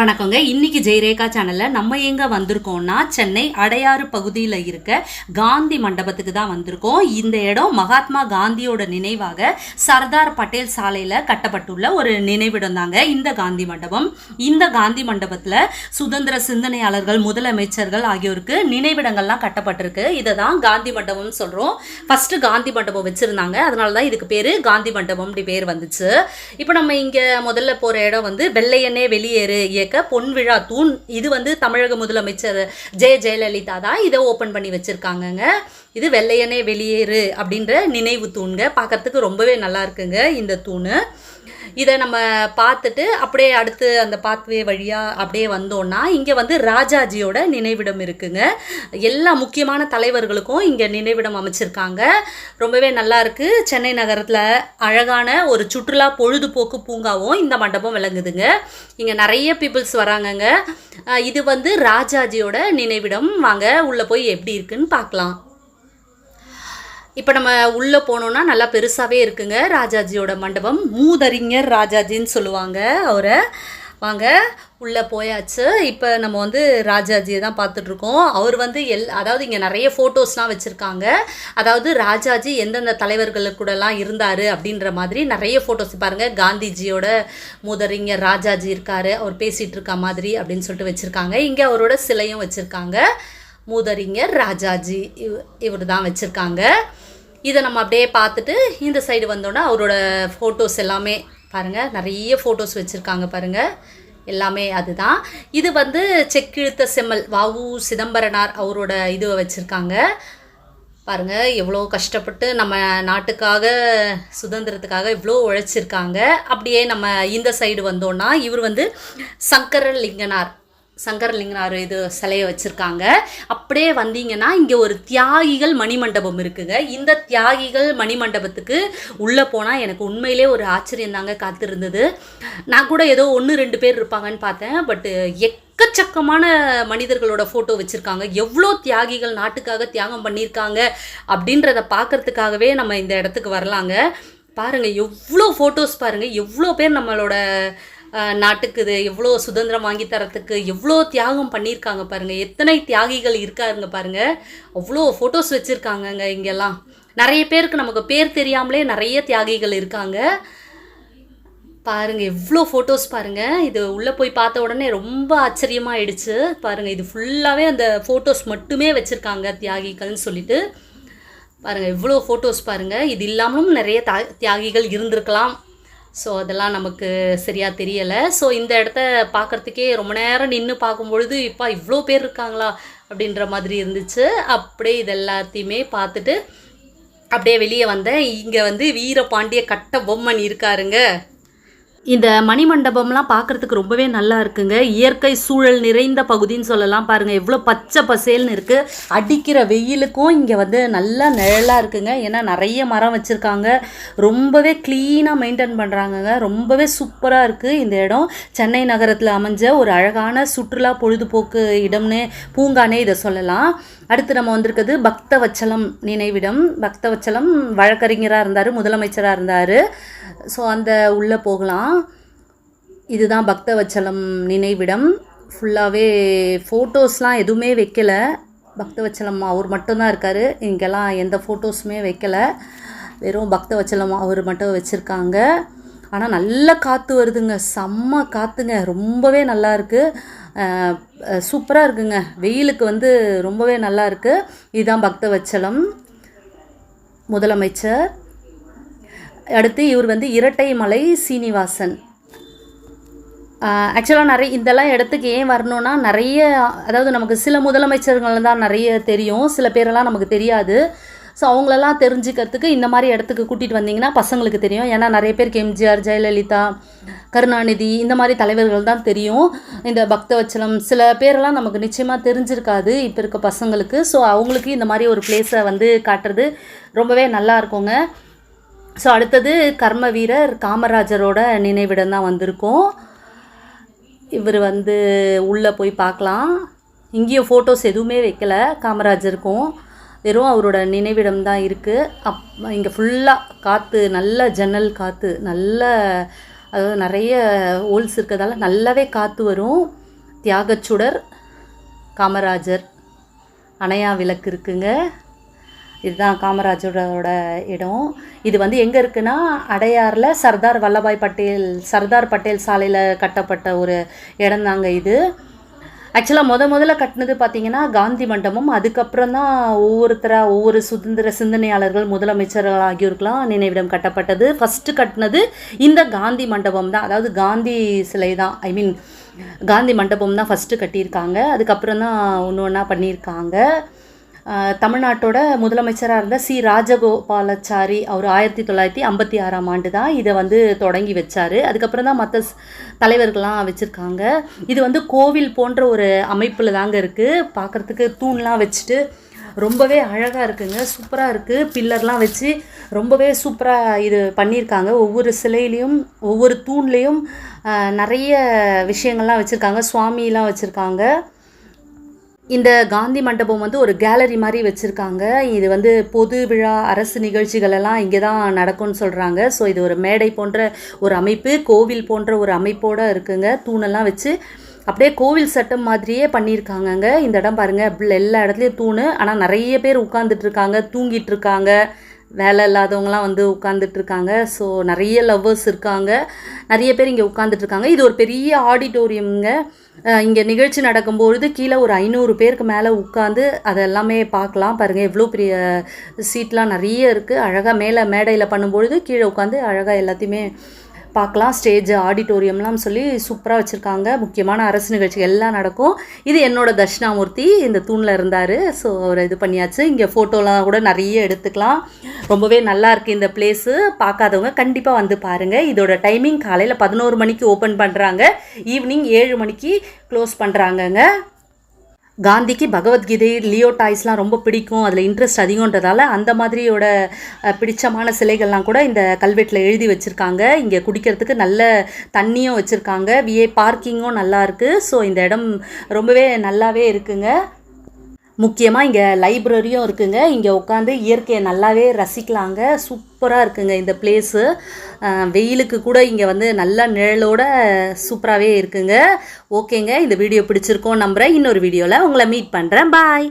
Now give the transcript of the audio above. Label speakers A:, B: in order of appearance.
A: வணக்கங்க. இன்னைக்கு ஜெயரேகா சேனல்ல நம்ம எங்க வந்திருக்கோம்னா சென்னை அடையாறு பகுதியில் இருக்க காந்தி மண்டபத்துக்கு தான் வந்திருக்கோம். இந்த இடம் மகாத்மா காந்தியோட நினைவாக சர்தார் பட்டேல் சாலையில கட்டப்பட்டுள்ள ஒரு நினைவிடம் தாங்க இந்த காந்தி மண்டபம். இந்த காந்தி மண்டபத்துல சுதந்திர சிந்தனையாளர்கள் முதலமைச்சர்கள் ஆகியோருக்கு நினைவிடங்கள்லாம் கட்டப்பட்டிருக்கு. இதை தான் காந்தி மண்டபம்னு சொல்றோம். ஃபர்ஸ்ட் காந்தி மண்டபம் வச்சிருந்தாங்க. அதனால தான் இதுக்கு பேரு காந்தி மண்டபம் அப்படி பேர் வந்துச்சு. இப்போ நம்ம இங்க முதல்ல போற இடம் வந்து வெள்ளையனே வெளியேறு இயக்க பொன்விழா தூண் இது வந்து தமிழக முதலமைச்சர் ஜெய ஜெயலலிதா தான் இதை ஓப்பன் பண்ணி வச்சிருக்காங்கங்க. இது வெள்ளையனே வெளியேறு அப்படின்ற நினைவு தூண்ங்க. பார்க்கறதுக்கு ரொம்பவே நல்லா இருக்குங்க இந்த தூண். இதை நம்ம பார்த்துட்டு அப்படியே அடுத்து அந்த பாத்வே வழியாக அப்படியே வந்தோம்னா இங்கே வந்து ராஜாஜியோட நினைவிடம் இருக்குங்க. எல்லா முக்கியமான தலைவர்களுக்கும் இங்கே நினைவிடம் அமைச்சிருக்காங்க. ரொம்பவே நல்லா இருக்குது சென்னை நகரத்தில் அழகான ஒரு சுற்றுலா பொழுதுபோக்கு பூங்காவும் இந்த மண்டபம் விளங்குதுங்க. இங்கே நிறைய பீப்புள்ஸ் வராங்கங்க. இது வந்து ராஜாஜியோட நினைவிடம். வாங்க உள்ளே போய் எப்படி இருக்குன்னு பார்க்கலாம். இப்போ நம்ம உள்ளே போனோம்னா நல்லா பெருசாகவே இருக்குங்க. ராஜாஜியோட மண்டபம். மூதறிஞர் ராஜாஜின்னு சொல்லுவாங்க அவரை. வாங்க உள்ளே போயாச்சு. இப்போ நம்ம வந்து ராஜாஜியை தான் பார்த்துட்ருக்கோம். அவர் வந்து எல் அதாவது இங்கே நிறைய ஃபோட்டோஸ்லாம் வச்சுருக்காங்க. அதாவது ராஜாஜி எந்தெந்த தலைவர்கள் கூடலாம் இருந்தார் அப்படின்ற மாதிரி நிறைய ஃபோட்டோஸ் பாருங்கள் காந்திஜியோட மூதறிஞர் ராஜாஜி இருக்கார். அவர் பேசிகிட்டு இருக்க மாதிரி அப்படின்னு சொல்லிட்டு வச்சுருக்காங்க. இங்கே அவரோட சிலையும் வச்சுருக்காங்க. மூதறிஞர் ராஜாஜி இவ் இவர் தான் வச்சுருக்காங்க. இதை நம்ம அப்படியே பார்த்துட்டு இந்த சைடு வந்தோன்னா அவரோட ஃபோட்டோஸ் எல்லாமே பாருங்கள் நிறைய ஃபோட்டோஸ் வச்சுருக்காங்க பாருங்கள் எல்லாமே அதுதான். இது வந்து செக்கிழுத்த செம்மல் வாவு சிதம்பரனார் அவரோட இதுவை வச்சுருக்காங்க. பாருங்கள் எவ்வளோ கஷ்டப்பட்டு நம்ம நாட்டுக்காக சுதந்திரத்துக்காக இவ்வளோ உழைச்சிருக்காங்க. அப்படியே நம்ம இந்த சைடு வந்தோன்னா இவர் வந்து சங்கரலிங்கனார். சங்கரலிங்கனார் இது சிலையை வச்சுருக்காங்க. அப்படியே வந்தீங்கன்னா இங்கே ஒரு தியாகிகள் மணிமண்டபம் இருக்குங்க. இந்த தியாகிகள் மணிமண்டபத்துக்கு உள்ளே போனால் எனக்கு உண்மையிலே ஒரு ஆச்சரியம் தாங்க காத்திருந்தது. நான் கூட ஏதோ ஒன்று ரெண்டு பேர் இருப்பாங்கன்னு பார்த்தேன். பட்டு எக்கச்சக்கமான மனிதர்களோட ஃபோட்டோ வச்சுருக்காங்க. எவ்வளோ தியாகிகள் நாட்டுக்காக தியாகம் பண்ணியிருக்காங்க அப்படின்றத பார்க்கறதுக்காகவே நம்ம இந்த இடத்துக்கு வரலாங்க. பாருங்கள் எவ்வளோ ஃபோட்டோஸ் பாருங்கள் எவ்வளோ பேர் நம்மளோட நாட்டுக்கு இது எவ்வளோ சுதந்திரம் வாங்கி தரத்துக்கு எவ்வளோ தியாகம் பண்ணியிருக்காங்க பாருங்கள் எத்தனை தியாகிகள் இருக்காருங்க பாருங்கள் அவ்வளோ ஃபோட்டோஸ் வச்சுருக்காங்கங்க இங்கெல்லாம். நிறைய பேருக்கு நமக்கு பேர் தெரியாமலே நிறைய தியாகிகள் இருக்காங்க. பாருங்கள் எவ்வளோ ஃபோட்டோஸ் பாருங்கள் இது உள்ளே போய் பார்த்த உடனே ரொம்ப ஆச்சரியமா ஆயிடுச்சு இது ஃபுல்லாகவே அந்த ஃபோட்டோஸ் மட்டுமே வச்சுருக்காங்க தியாகிகள்னு சொல்லிட்டு. பாருங்கள் எவ்வளோ ஃபோட்டோஸ் பாருங்கள் இது இல்லாமலும் நிறைய தியாகிகள் இருந்திருக்கலாம். ஸோ அதெல்லாம் நமக்கு சரியாக தெரியலை. ஸோ இந்த இடத்த பார்க்கறதுக்கே ரொம்ப நேரம் நின்று பார்க்கும்பொழுது இப்போ இவ்வளோ பேர் இருக்காங்களா? அப்படின்ற மாதிரி இருந்துச்சு. அப்படியே இது எல்லாத்தையுமே பார்த்துட்டு அப்படியே வெளியே வந்தேன். இங்கே வந்து வீரபாண்டிய கட்ட பொம்மன் இருக்காருங்க. இந்த மணிமண்டபம்லாம் பார்க்கறதுக்கு ரொம்பவே நல்லா இருக்குங்க. இயற்கை சூழல் நிறைந்த பகுதின்னு சொல்லலாம் பாருங்கள் எவ்வளோ பச்சை பசேல்னு இருக்குது அடிக்கிற வெயிலுக்கும் இங்கே வந்து நல்லா நிழலாக இருக்குங்க. ஏன்னா நிறைய மரம் வச்சுருக்காங்க. ரொம்பவே க்ளீனாக மெயின்டைன் பண்ணுறாங்கங்க ரொம்பவே சூப்பராக இருக்குது இந்த இடம். சென்னை நகரத்தில் அமைஞ்ச ஒரு அழகான சுற்றுலா பொழுதுபோக்கு இடம்னு பூங்கானே இதை சொல்லலாம். அடுத்து நம்ம வந்திருக்கிறது பக்தவச்சலம் நினைவிடம். பக்தவச்சலம் வழக்கறிஞராக இருந்தார் முதலமைச்சராக இருந்தார். ஸோ அந்த உள்ளே போகலாம். இதுதான் பக்தவச்சலம் நினைவிடம். ஃபுல்லாகவே ஃபோட்டோஸ்லாம் எதுவுமே வைக்கலை. பக்தவச்சலம் அவர் மட்டும்தான் இருக்கார். இங்கெல்லாம் எந்த ஃபோட்டோஸுமே வைக்கலை. வெறும் பக்தவச்சலம் அவர் மட்டும் வச்சுருக்காங்க. ஆனால் நல்ல காற்று வருதுங்க. செம்ம காற்றுங்க ரொம்பவே நல்லா இருக்குது சூப்பராக இருக்குங்க. வெயிலுக்கு வந்து ரொம்பவே நல்லா இருக்குது இதுதான் பக்தவச்சலம். முதலமைச்சர். அடுத்து இவர் வந்து இரட்டைமலை சீனிவாசன். ஆக்சுவலாக நிறைய இதெல்லாம் இடத்துக்கு ஏன் வரணும்னா நிறைய அதாவது நமக்கு சில முதலமைச்சர்கள் தான் நிறைய தெரியும். சில பேரெல்லாம் நமக்கு தெரியாது. ஸோ அவங்களெல்லாம் தெரிஞ்சுக்கிறதுக்கு இந்த மாதிரி இடத்துக்கு கூட்டிகிட்டு வந்தீங்கன்னா பசங்களுக்கு தெரியும். ஏன்னா நிறைய பேருக்கு எம்ஜிஆர் ஜெயலலிதா கருணாநிதி இந்த மாதிரி தலைவர்கள் தான் தெரியும். இந்த பக்தவச்சலம் சில பேரெல்லாம் நமக்கு நிச்சயமாக தெரிஞ்சிருக்காது இப்போ இருக்க பசங்களுக்கு. ஸோ அவங்களுக்கு இந்த மாதிரி ஒரு பிளேஸை வந்து காட்டுறது ரொம்பவே நல்லா இருக்குங்க. ஸோ அடுத்தது கர்ம வீரர் காமராஜரோட நினைவிடம் தான் வந்திருக்கோம். இவர் வந்து உள்ளே போய் பார்க்கலாம். இங்கேயும் ஃபோட்டோஸ் எதுவுமே வைக்கல. காமராஜருக்கும் வெறும் அவரோட நினைவிடம் தான் இருக்குது அப் இங்கே ஃபுல்லாக காற்று நல்ல ஜன்னல் காற்று நல்ல அதாவது நிறைய ஹோல்ஸ் இருக்கிறதால நல்லாவே காற்று வரும். தியாகச்சுடர் காமராஜர் அணையா விளக்கு இருக்குங்க. இதுதான் காமராஜரோட இடம். இது வந்து எங்கே இருக்குன்னா அடையாரில் சர்தார் வல்லபாய் பட்டேல் சர்தார் பட்டேல் சாலையில் கட்டப்பட்ட ஒரு இடம் தாங்க இது. ஆக்சுவலாக முத முதல்ல கட்டினது பார்த்திங்கன்னா காந்தி மண்டபம். அதுக்கப்புறம் தான் ஒவ்வொருத்தராக ஒவ்வொரு சுதந்திர சிந்தனையாளர்கள் முதலமைச்சர்கள் ஆகியோருக்கெல்லாம் நினைவிடம் கட்டப்பட்டது. ஃபஸ்ட்டு கட்டினது இந்த காந்தி மண்டபம் தான். அதாவது காந்தி சிலை தான். ஐ மீன் காந்தி மண்டபம் தான் ஃபஸ்ட்டு கட்டியிருக்காங்க. அதுக்கப்புறம் தான் ஒன்று ஒன்றா பண்ணியிருக்காங்க? தமிழ்நாட்டோட முதலமைச்சராக இருந்த சி. ராஜகோபாலாச்சாரி அவர் ஆயிரத்தி தொள்ளாயிரத்தி ஐம்பத்தி ஆறாம் ஆண்டு தான் இதை வந்து தொடங்கி வச்சார். அதுக்கப்புறம் தான் மற்ற தலைவர்கள்லாம் வச்சுருக்காங்க. இது வந்து கோவில் போன்ற ஒரு அமைப்பில் தாங்க இருக்குது பார்க்குறதுக்கு தூண்லாம் வச்சுட்டு ரொம்பவே அழகாக இருக்குங்க. சூப்பராக இருக்குது பில்லர்லாம் வச்சு ரொம்பவே சூப்பராக இது பண்ணியிருக்காங்க ஒவ்வொரு சிலையிலையும் ஒவ்வொரு தூண்லேயும் நிறைய விஷயங்கள்லாம் வச்சுருக்காங்க. சுவாமிலாம் வச்சுருக்காங்க. இந்த காந்தி மண்டபம் வந்து ஒரு கேலரி மாதிரி வச்சுருக்காங்க. இது வந்து பொது விழா அரசு நிகழ்ச்சிகள் எல்லாம் இங்கே தான் நடக்கும்னு சொல்கிறாங்க ஸோ இது ஒரு மேடை போன்ற ஒரு அமைப்பு கோவில் போன்ற ஒரு அமைப்போடு இருக்குங்க. தூணெல்லாம் வச்சு அப்படியே கோவில் சட்டம் மாதிரியே பண்ணியிருக்காங்கங்க. இந்த இடம் பாருங்கள் எல்லா இடத்துலையும் தூணு. ஆனால் நிறைய பேர் உட்காந்துட்ருக்காங்க தூங்கிட்டு இருக்காங்க. வேலை இல்லாதவங்களாம் வந்து உட்காந்துட்ருக்காங்க ஸோ நிறைய லவ்வர்ஸ் இருக்காங்க. நிறைய பேர் இங்கே உட்காந்துட்ருக்காங்க இது ஒரு பெரிய ஆடிட்டோரியம்ங்க. இங்கே நிகழ்ச்சி நடக்கும்பொழுது கீழே ஒரு ஐநூறு பேருக்கு மேலே உட்காந்து அதெல்லாமே பார்க்கலாம். பாருங்கள் எவ்வளோ பெரிய சீட்லாம் நிறைய இருக்குது அழகாக மேலே மேடையில் பண்ணும்பொழுது கீழே உட்காந்து அழகாக எல்லாத்தையுமே பார்க்கலாம். ஸ்டேஜ் ஆடிட்டோரியம்லாம் சொல்லி சூப்பராக வச்சுருக்காங்க. முக்கியமான அரசு நிகழ்ச்சிகள் எல்லாம் நடக்கும். இது என்னோட தட்சிணாமூர்த்தி. இந்த தூணில் இருந்தார். ஸோ அவர் இது பண்ணியாச்சு. இங்கே ஃபோட்டோலாம் கூட நிறைய எடுத்துக்கலாம். ரொம்பவே நல்லா இருக்குது இந்த பிளேஸு பார்க்காதவங்க கண்டிப்பாக வந்து பாருங்கள் இதோட டைமிங் காலையில் பதினோரு மணிக்கு ஓப்பன் பண்ணுறாங்க ஈவினிங் ஏழு மணிக்கு க்ளோஸ் பண்ணுறாங்கங்க காந்திக்கு பகவத்கீதை லியோ டாய்ஸ்லாம் ரொம்ப பிடிக்கும். அதில் இன்ட்ரெஸ்ட் அதிகன்றதால அந்த மாதிரியோட பிடிச்சமான சிலைகள்லாம் கூட இந்த கல்வெட்டில் எழுதி வச்சுருக்காங்க. இங்கே குடிக்கிறதுக்கு நல்ல தண்ணியும் வச்சுருக்காங்க. விஏ பார்க்கிங்கும் நல்லா இருக்குது ஸோ இந்த இடம் ரொம்பவே நல்லாவே இருக்குங்க. முக்கியமாக இங்கே லைப்ரரியும் இருக்குங்க. இங்கே உட்காந்து இயற்கையை நல்லாவே ரசிக்கலாங்க. சூப்பராக இருக்குங்க இந்த பிளேஸு வெயிலுக்கு கூட இங்கே வந்து நல்ல நிழலோட சூப்பராகவே இருக்குங்க. ஓகேங்க இந்த வீடியோ பிடிச்சிருக்கோம் நம்புகிறேன் இன்னொரு வீடியோவில் உங்களை மீட் பண்ணுறேன் பாய்